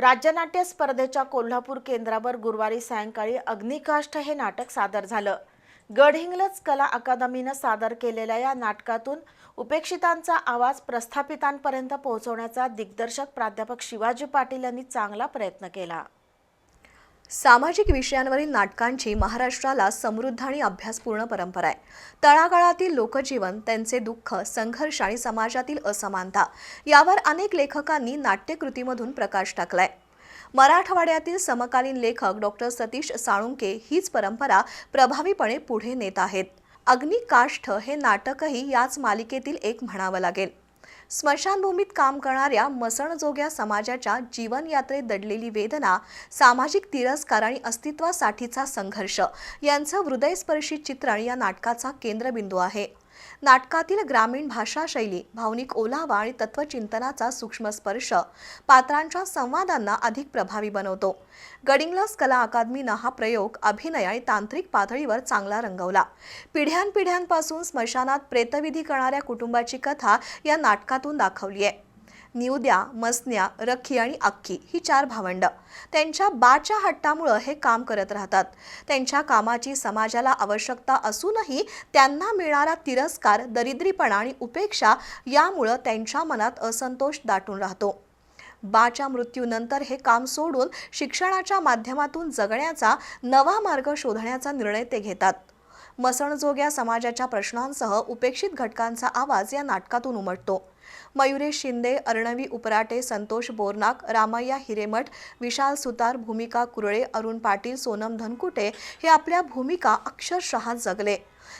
राज्यनाट्य स्पर्धेच्या कोल्हापूर केंद्रावर गुरुवारी सायंकाळी अग्निकाष्ठ हे नाटक सादर झालं. गडहिंग्लज कला अकादमीनं सादर केलेल्या या नाटकातून उपेक्षितांचा आवाज प्रस्थापितांपर्यंत पोहोचवण्याचा दिग्दर्शक प्राध्यापक शिवाजी पाटील यांनी चांगला प्रयत्न केला. सामाजिक विषयांवरील नाटकांची महाराष्ट्राला समृद्ध आणि अभ्यासपूर्ण परंपरा आहे. तळागाळातील लोकजीवन त्यांचे दुःख संघर्ष आणि समाजातील असमानता यावर अनेक लेखकांनी नाट्यकृतीमधून प्रकाश टाकलाय. मराठवाड्यातील समकालीन लेखक डॉक्टर सतीश साळुंके हीच परंपरा प्रभावीपणे पुढे नेत आहेत. अग्निकाष्ठ हे नाटकही याच मालिकेतील एक म्हणावं लागेल. स्मशानभूमीत काम करणाऱ्या मसणजोग्या समाजाच्या जीवनयात्रेत दडलेली वेदना सामाजिक तिरस्कार आणि अस्तित्वासाठीचा संघर्ष यांचं हृदयस्पर्शी चित्रण या नाटकाचा केंद्रबिंदू आहे. नाटकातील ग्रामीण भाषाशैली भावनिक ओलावा आणि तत्वचिंतनाचा सूक्ष्म स्पर्श पात्रांच्या संवादांना अधिक प्रभावी बनवतो. गडिंग्लस कला अकादमीनं हा प्रयोग अभिनय आणि तांत्रिक पातळीवर चांगला रंगवला. पिढ्यानपिढ्यांपासून स्मशानात प्रेतविधी करणाऱ्या कुटुंबाची कथा या नाटकातून दाखवली आहे निवद्या मसन्या रखी आणि अक्की ही चार भावंड. त्यांच्या बाच्या हट्टामुळं हे काम करत राहतात. त्यांच्या कामाची समाजाला आवश्यकता असूनही त्यांना मिळणारा तिरस्कार दरिद्रीपणा आणि उपेक्षा यामुळं त्यांच्या मनात असंतोष दाटून राहतो. बाच्या मृत्यूनंतर हे काम सोडून शिक्षणाच्या माध्यमातून जगण्याचा नवा मार्ग शोधण्याचा निर्णय ते घेतात. मसणजोग्या समाजाच्या प्रश्नांसह उपेक्षित घटकांचा आवाज या नाटकातून उमटतो. मयुरेश शिंदे अर्णवी उपराटे संतोष बोरनाक रामय्या हिरेमठ विशाल सुतार भूमिका कुरळे अरुण पाटील सोनम धनकुटे हे आपल्या भूमिका अक्षरशः जगले.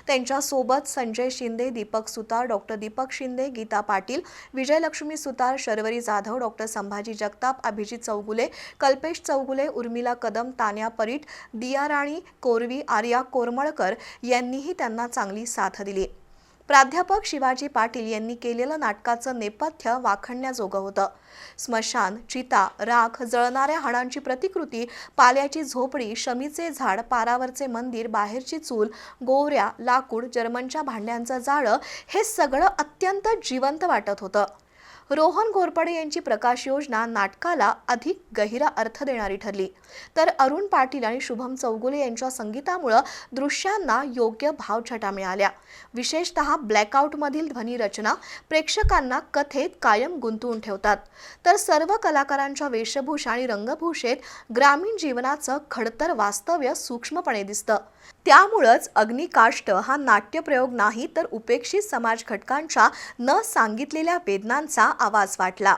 त्यांच्यासोबत संजय शिंदे दीपक सुतार डॉक्टर दीपक शिंदे गीता पाटील विजयलक्ष्मी सुतार शर्वरी जाधव डॉक्टर संभाजी जगताप अभिजित चौगुले कल्पेश चौगुले उर्मिला कदम तान्या परीट दिया राणी कोरवी आर्या कोरमळकर यांनीही त्यांना चांगली साथ दिली. प्राध्यापक शिवाजी पाटील यांनी केलेलं नाटकाचं नेपथ्य वाखणण्याजोगं होतं. स्मशान चिता राख जळणाऱ्या हाडांची प्रतिकृती पाल्याची झोपडी शमीचे झाड पारावरचे मंदिर बाहेरची चूल गोवऱ्या लाकूड जर्मनच्या भांड्यांचं जाळं हे सगळं अत्यंत जिवंत वाटत होतं. रोहन घोरपडे यांची प्रकाश योजना नाटकाला अधिक गहिरा अर्थ देणारी ठरली. तर अरुण पाटील आणि शुभम चौगुले यांच्या संगीतामुळं दृश्यांना योग्य भावछटा मिळाल्या. विशेषतः ब्लॅकआउटमधील ध्वनीरचना प्रेक्षकांना कथेत कायम गुंतवून ठेवतात. तर सर्व कलाकारांच्या वेशभूषा आणि रंगभूषेत ग्रामीण जीवनाचं खडतर वास्तव्य सूक्ष्मपणे दिसतं. त्यामुळंच अग्निकाष्ट हा नाट्यप्रयोग नाही तर उपेक्षित समाज घटकांच्या न सांगितलेल्या वेदनांचा आवाज वाटला.